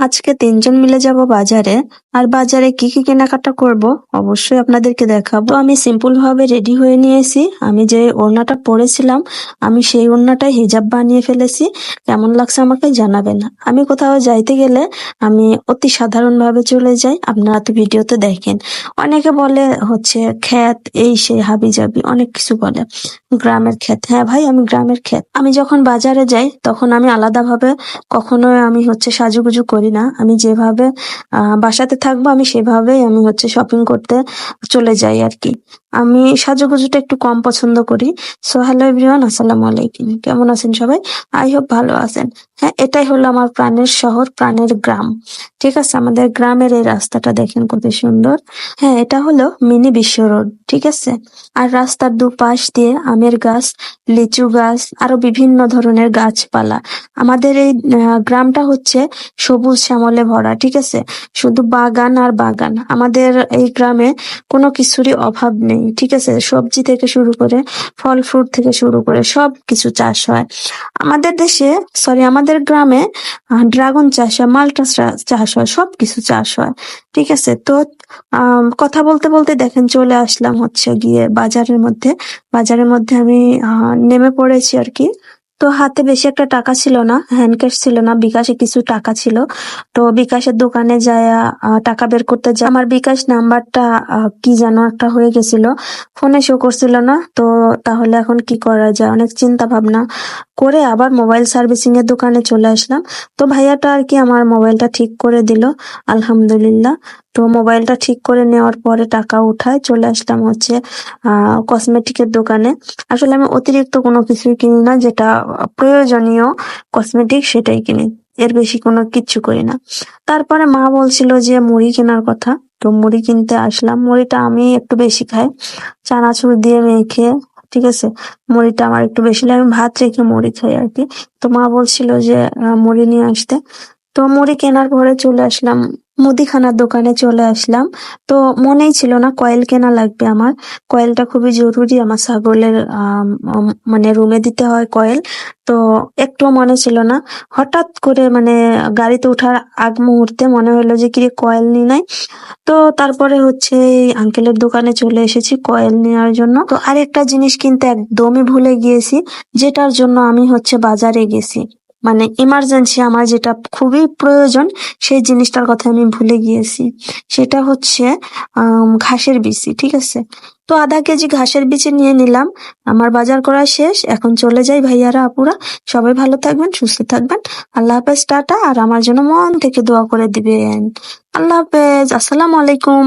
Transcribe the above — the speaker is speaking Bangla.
আজকে তিনজন মিলে যাব বাজারে, আর বাজারে কি কি কেনাকাটা করব অবশ্যই আপনাদেরকে দেখাবো। আমি সিম্পল ভাবে রেডি হয়ে নিয়েছি। আমি যে ওড়নাটা পরেছিলাম, আমি সেই ওড়নাটাই হিজাব বানিয়ে ফেলেছি। কেমন লাগছে আমাকে জানাবেন। আমি কোথাও যাইতে গেলে আমি অতি সাধারণ ভাবে চলে যাই। আপনারা তো ভিডিওতে দেখেন। অনেকে বলে হচ্ছে খ্যাত এই সেই হাবি জাবি অনেক কিছু বলে। গ্রামের ক্ষেত। হ্যাঁ ভাই, আমি গ্রামের ক্ষেত। আমি যখন বাজারে যাই, তখন আমি আলাদাভাবে কখনোই আমি হচ্ছে সাজুগুজু করি না, আমি যেভাবে বাসাতে থাকব, আমি সেভাবেই আমি হচ্ছে শপিং করতে চলে যাই আর কি। আমি সাজুগুজুটা একটু কম পছন্দ করি। সো হ্যালো এভরিওয়ান আসসালামু আলাইকুম। কেমন আছেন সবাই? আই হোপ ভালো আছেন। হ্যাঁ এটাই হলো আমার প্রাণের শহর, প্রাণের গ্রাম। ঠিক আছে, আমাদের গ্রামের এই রাস্তাটা দেখেন কত সুন্দর। হ্যাঁ এটা হলো মিনি বিশ্ব রোড, ঠিক আছে? আর রাস্তার দুপাশ দিয়ে আমের গাছ, লিচু গাছ, আরও বিভিন্ন ধরনের গাছপালা। আমাদের এই গ্রামটা হচ্ছে সবুজ শ্যামলে ভরা, ঠিক আছে? শুধু বাগান আর বাগান। আমাদের এই গ্রামে কোনো কিছুরই অভাব নেই। ঠিক আছে? সবজি থেকে শুরু করে ফল ফ্রুট থেকে শুরু করে সব কিছু চাষ হয়। আমাদের দেশে সরি আমাদের গ্রামে ড্রাগন চাষ হয় মাল্টা চাষ হয় সব কিছু চাষ হয়। ঠিক আছে? তো কথা বলতে বলতে দেখেন, চলে আসলাম হচ্ছে গিয়ে বাজারের মধ্যে। বাজারের মধ্যে আমি নেমে পড়েছি আর কি। তো হাতে বেশি একটা টাকা ছিল না হ্যান্ড ক্যাশ ছিল না, বিকাশে কিছু টাকা ছিল। তো বিকাশের দোকানে যায় টাকা বের করতে যায় আমার বিকাশ নাম্বারটা কি যেন একটা হয়ে গেছিল। ফোনে শো করছিল না, তো তাহলে এখন কি করা যায়? অনেক চিন্তা ভাবনা করে আবার মোবাইল সার্ভিসিং এর দোকানে চলে আসলাম। তো ভাইয়াটা আর কি আমার মোবাইলটা ঠিক করে দিল, আলহামদুলিল্লাহ। তো মোবাইলটা ঠিক করে নেওয়ার পরে টাকা উঠায় চলে আসলাম হচ্ছে কসমেটিকের দোকানে। আসলে আমি অতিরিক্ত কোনো কিছুই কিনি না, যেটা প্রয়োজনীয় কসমেটিক সেটাই কিনি। এর বেশি কোনো কিচ্ছু করি না। তারপরে মা বলছিল যে, মুড়ি কেনার কথা। তো মুড়ি কিনতে আসলাম। মুড়িটা আমি একটু বেশি খাই। চানাচুর দিয়ে মেখে, ঠিক আছে? মুড়িটা আমার একটু বেশি লাগে। আমি ভাত রেখে মুড়ি খাই আর কি। তো মা বলছিল যে মুড়ি নিয়ে আসতে। তো মুড়ি কেনার পরে চলে আসলাম মুদিখানার দোকানে চলে আসলাম। তো মনেই ছিল না কয়েল কেনা লাগবে আমার। কয়েলটা খুবই জরুরি আমার ছাগলের মানে রুমে দিতে হয় কয়েল। তো একটু মনে ছিল না। হঠাৎ করে মানে গাড়িতে ওঠার আগ মুহূর্তে মনে হলো যে কি কয়েল নি নাই। তো তারপরে হচ্ছে এই আঙ্কেলের দোকানে চলে এসেছি কয়েল নেওয়ার জন্য। তো আরেকটা জিনিস কিনতে একদমই ভুলে গিয়েছি, যেটার জন্য আমি হচ্ছে বাজারে গেছি। মানে ইমার্জেন্সি আমার যেটা খুবই প্রয়োজন, সেই জিনিসটার কথা আমি ভুলে গিয়েছি। সেটা হচ্ছে ঘাসের বিচি, ঠিক আছে? তো আধা কেজি ঘাসের বিচি নিয়ে নিলাম। আমার বাজার করা শেষ। এখন চলে যাই ভাইয়ারা, আপুরা। সবাই ভালো থাকবেন, সুস্থ থাকবেন। আল্লাহ হাফেজ, টাটা। আর আমার জন্য মন থেকে দোয়া করে দিবেন। আল্লাহ হাফেজ। আসসালামু আলাইকুম।